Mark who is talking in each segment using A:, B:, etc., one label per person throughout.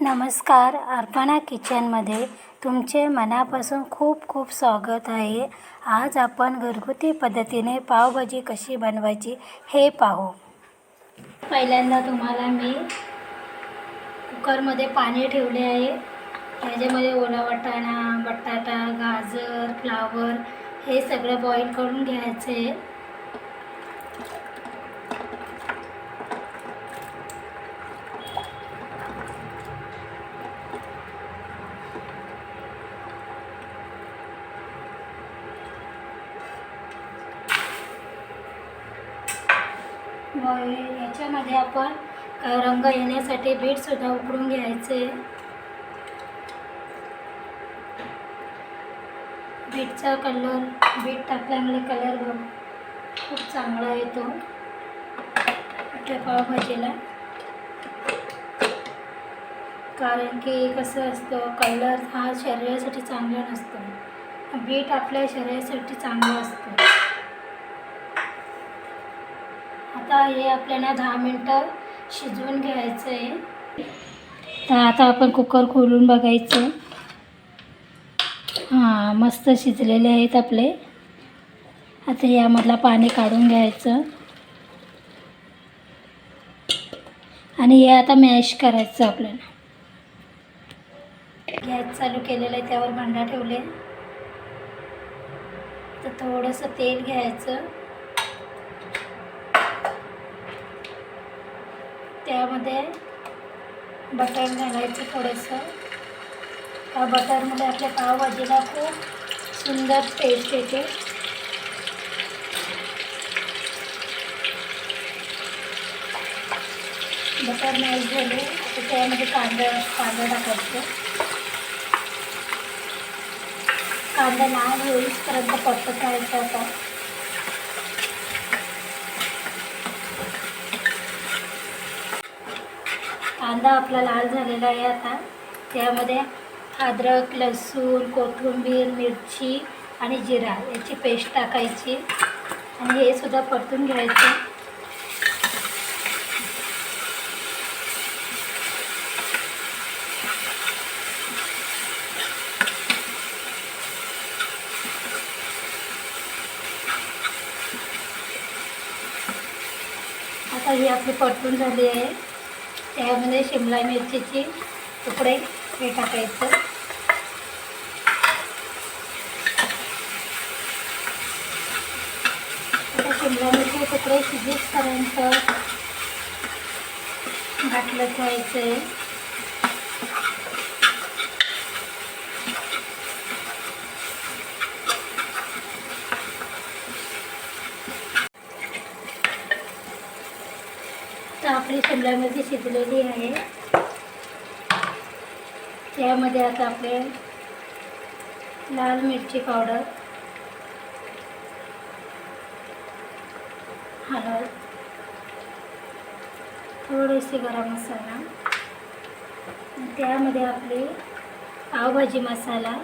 A: नमस्कार अर्पणा किचनमध्ये तुमचे मनापासून खूप खूप स्वागत आहे. आज आपण घरगुती पद्धतीने पावभाजी कशी बनवायची हे पाहू. पहिल्यांदा तुम्हाला मी कुकरमध्ये पाणी ठेवले आहे. त्याच्यामध्ये ओला वाटाणा बटाटा गाजर फ्लावर हे सगळं बॉईल करून घ्यायचं. आहे याच्यामध्ये आपण रंग येण्यासाठी बीटसुद्धा उकडून घ्यायचे. बीटचा कलर बीट टाकल्यामुळे कलर खूप चांगला येतो. आपल्या पावभाजीला कारण की कसं असतं कलर हा शरीरासाठी चांगला नसतो. बीट आपल्या शरीरासाठी चांगला असतो. आता हे आपल्याला दहा मिनटं शिजवून घ्यायचं आहे तर आता आपण कुकर खोलून बघायचं. हां मस्त शिजलेले आहेत आपले. आता यामधला पाणी काढून घ्यायचं. आणि हे आता मॅश करायचं आपल्याला. गॅस चालू केलेला आहे त्यावर भांडा ठेवले. तर थोडंसं तेल घ्यायचं. त्यामध्ये बटर घालायचं थोडंसं. त्या बटरमध्ये आपल्या पावभाजीला खूप सुंदर टेस्ट येते. बटर मॅश झाले तर त्यामध्ये कांदा कांदा टाकायचं. कांदा लाल होईपर्यंत परतत राहायचं आता. कांदा आपला लाल झालेला आहे आता. त्यामध्ये अद्रक लसूण कोथिंबीर मिरची आणि जिरा याची पेस्ट टाकायची. आणि हे सुद्धा परतून घ्यायचं. आता ही आपली परतून झाली आहे. त्यामध्ये शिमला मिरचीचे तुकडे हे टाकायचं. आता शिमला मिरची तुकडे शिजेपर्यंत घातलं ठेवायचं आहे आपली शिमला मिरची शिजलेली आहे. त्यामध्ये आता आपले लाल मिरची पावडर हळद थोडीशी गरम मसाला त्यामध्ये आपली पावभाजी मसाला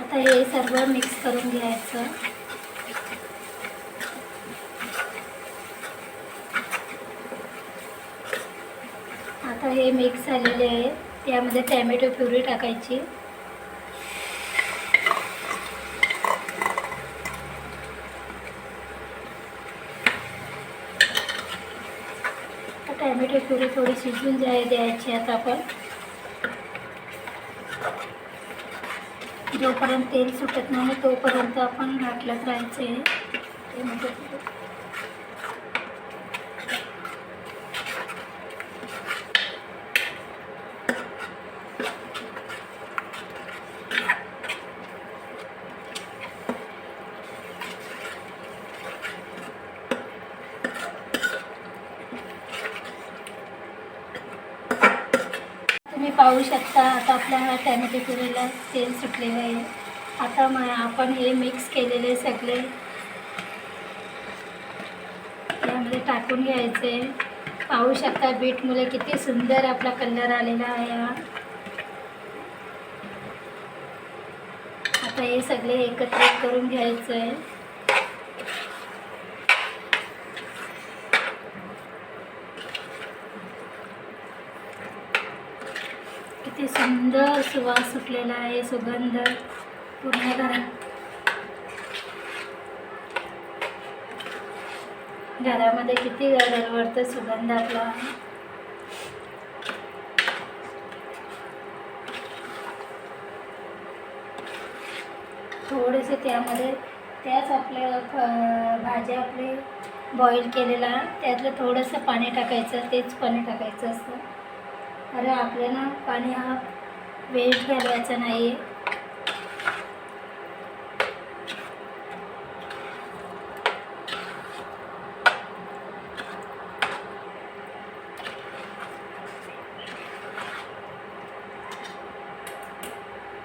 A: आता हे सर्व मिक्स करून घ्यायचं. आता हे मिक्स झालेले आहे. त्यामध्ये टॅमॅटो प्युरी टाकायची. टॅमॅटो प्युरी थोडी शिजून जाय द्यायची आता आपण. जोपर्यंत तेल सुटत नाही तोपर्यंत आपण घातलंच राहायचं आहे. टॅमॅटो प्युरी तुम्ही पाहू शकता आता आपल्या टॅमॅटो पुरीला तेल सुटलेलं आहे. आता मग आपण हे मिक्स केलेले सगळे यामध्ये टाकून घ्यायचे. पाहू शकता बीटमुळे किती सुंदर आपला कलर आलेला आहे हा. आता हे सगळे एकत्रित करून घ्यायचं. आहे किती सुंदर सुवास सुटलेला आहे सुगंध. पूर्ण घरात घरामध्ये किती गरवडतं सुगंध आपला. आहे थोडेसे त्यामध्ये त्याच आपल्या भाज्या आपले बॉईल केलेला. त्यातलं थोडंसं पाणी टाकायचं तेच पाणी टाकायचं असतं. अरे आपल्याला पाणी हा वेस्ट घालवायचा नाही.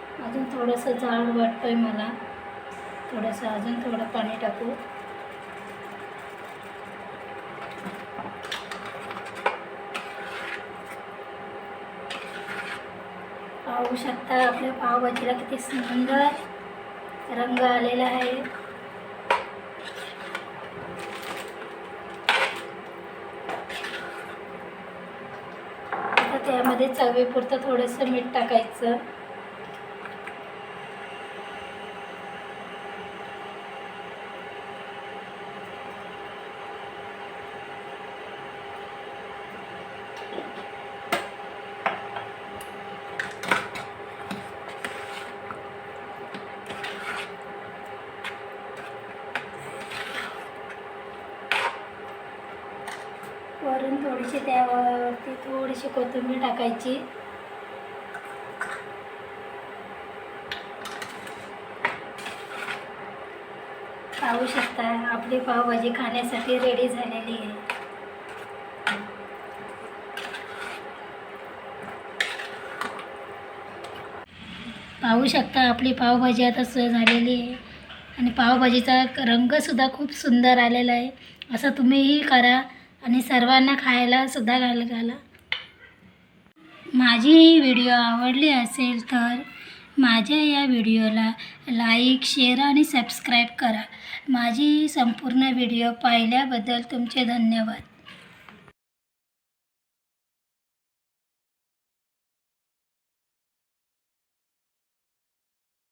A: आहे अजून थोडंसं जाड वाटतोय मला. थोडंसं अजून थोडं पाणी टाकू. बघू शकता आपल्या पावभाजीला किती सुंदर रंग आलेला आहे. आता त्यामध्ये चवीपुरतं थोडंसं मीठ टाकायचं. वरून थोडीशी त्यावरती थोडीशी कोथिंबीर टाकायची. पाहू शकता आपली पावभाजी खाण्यासाठी रेडी झालेली आहे. पाहू शकता आपली पावभाजी आता स झालेली आहे. आणि पावभाजीचा रंगसुद्धा खूप सुंदर आलेला आहे. असं तुम्हीही करा. आणि सर्वांना खायलासुद्धा घाल घाला. माझी ही व्हिडिओ आवडली असेल तर माझ्या या व्हिडिओला लाईक शेअर आणि सबस्क्राईब करा. माझी संपूर्ण व्हिडिओ पाहिल्याबद्दल तुमचे धन्यवाद.